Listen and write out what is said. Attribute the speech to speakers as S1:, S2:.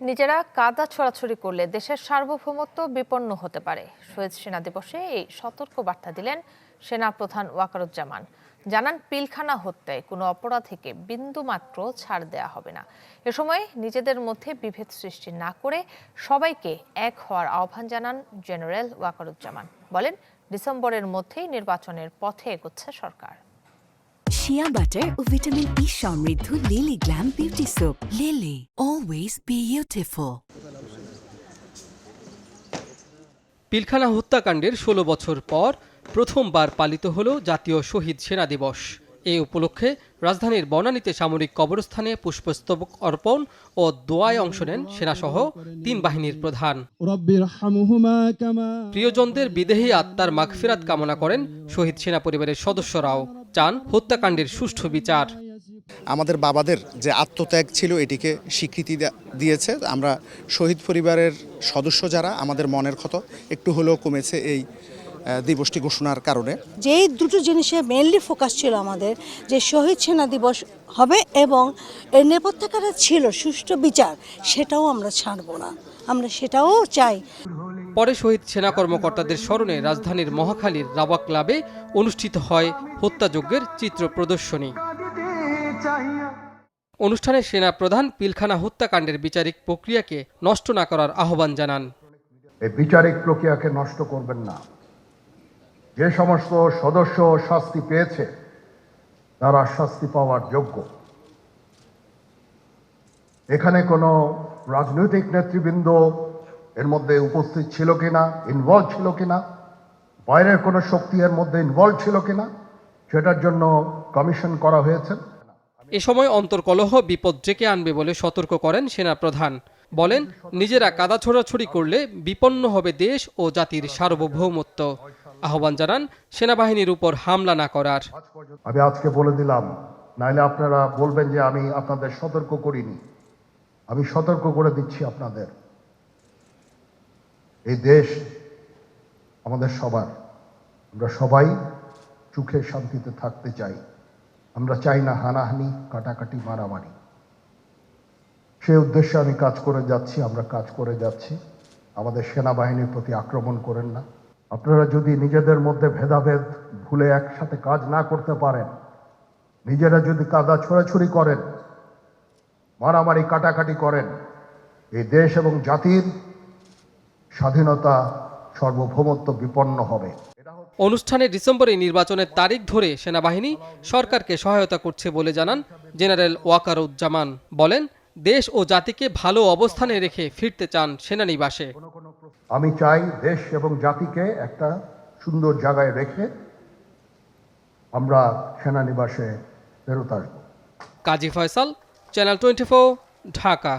S1: নিজেরা কাদা ছড়াছড়ি করলে দেশের সার্বভৌমত্ব বিপন্ন হতে পারে। শহীদ সেনা দিবসে এই সতর্ক বার্তা দিলেন সেনা প্রধান ওয়াকারুজ্জামান। জানান, পিলখানা হত্যায় কোনো অপরাধীকে বিন্দু মাত্র ছাড় দেয়া হবে না। এ সময় নিজেদের মধ্যে বিভেদ সৃষ্টি না করে সবাইকে এক হওয়ার আহ্বান জানান জেনারেল ওয়াকারুজ্জামান। বলেন, ডিসেম্বরের মধ্যেই নির্বাচনের পথে এগোচ্ছে সরকার।
S2: শিয়া বাটার ও ভিটামিন ই সমৃদ্ধ Lily glam beauty soap Lily always beautiful
S3: Pilkhana হত্যাকাণ্ডের ষোলো বছর পর প্রথমবার পালিত হল জাতীয় শহীদ সেনা দিবস। এ উপলক্ষে রাজধানীর বনানীতে সামরিক কবরস্থানে পুষ্পস্তবক অর্পণ ও দোয়ায় অংশ নেন সেনাসহ তিন বাহিনীর প্রধান। প্রিয়জনদের বিদেহী আত্মার মাগফিরাত কামনা করেন শহীদ সেনা পরিবারের সদস্যরাও। চান হত্যাকাণ্ডের সুষ্ঠু বিচার।
S4: আমাদের বাবাদের যে আত্মত্যাগ ছিল এটিকে স্বীকৃতি দিয়েছে। আমরা শহীদ পরিবারের সদস্য যারা আমাদের মনের ক্ষত একটু হলেও কমেছে এই দিবসটি ঘোষণার কারণে।
S5: যেই দুটো জিনিসে মেনলি ফোকাস ছিল আমাদের যে শহীদ সেনা দিবস হবে এবং এর নেপথ্যকারে ছিল সুষ্ঠু বিচার সেটাও আমরা ছাড়ব না। আমরা সেটাও চাই।
S3: পরে শহীদ সেনা কর্মকর্তাদের স্মরণে রাজধানীর মহাখালীর রাবা ক্লাবে অনুষ্ঠিত হয় হত্যাযজ্ঞের চিত্র প্রদর্শনী। অনুষ্ঠানে সেনা প্রধান পিলখানা হত্যাকাণ্ডের বিচারিক প্রক্রিয়াকে নষ্ট না করার আহ্বান জানান।
S6: এই বিচারিক প্রক্রিয়াকে নষ্ট করবেন না। যে সমস্ত সদস্য শাস্তি পেয়েছে, তারা শাস্তি পাওয়ার যোগ্য। এখানে কোনো রাজনৈতিক নেতৃবৃন্দ এর মধ্যে উপস্থিত ছিল কিনা ইনভলভ ছিল কিনা বাইরের কোনো শক্তি এর মধ্যে ইনভলভ ছিল কিনা সেটার জন্য কমিশন করা হয়েছে।
S3: এ সময় অন্তর্কলহ বিপদ ডেকে আনবে বলে সতর্ক করেন সেনা প্রধান বলেন নিজেরা কাদা ছোড়াছড়ি করলে বিপন্ন হবে দেশ ও জাতির সার্বভৌমত্ব। আহ্বান জানান সেনাবাহিনীর উপর হামলা না করার।
S6: আমি আজকে বলে দিলাম নাইলে আপনারা বলবেন যে আমি আপনাদের সতর্ক করিনি। আমি সতর্ক করে দিচ্ছি আপনাদের। এই দেশ আমাদের সবার। আমরা সবাই সুখে শান্তিতে থাকতে চাই। আমরা চাই না হানাহানি, কাটাকাটি, মারামারি। সেই উদ্দেশ্যে আমি কাজ করে যাচ্ছি, আমরা কাজ করে যাচ্ছি। আমাদের সেনাবাহিনীর প্রতি আক্রমণ করেন না। আপনারা যদি নিজেদের মধ্যে ভেদাভেদ ভুলে একসাথে কাজ না করতে পারেন, নিজেরা যদি কাদা ছোড়াছুড়ি করেন, মারামারি, কাটাকাটি করেন, এই দেশ এবং জাতির স্বাধীনতা সর্বভৌমত্ব বিপন্ন হবে।
S3: অনুষ্ঠানে ডিসেম্বরে নির্বাচনের তারিখ ধরে সেনাবাহিনী সরকারকে সহায়তা করছে বলে জানান জেনারেল ওয়াকারুজ্জামান। বলেন দেশ ও জাতিকে ভালো অবস্থানে রেখে ফিরতে চান সেনানিবাসে।
S6: আমি চাই দেশ এবং জাতিকে একটা সুন্দর জায়গায় রেখে আমরা সেনানিবাসে ফেরত আসব।
S3: Kazi Faisal channel twenty Dhaka.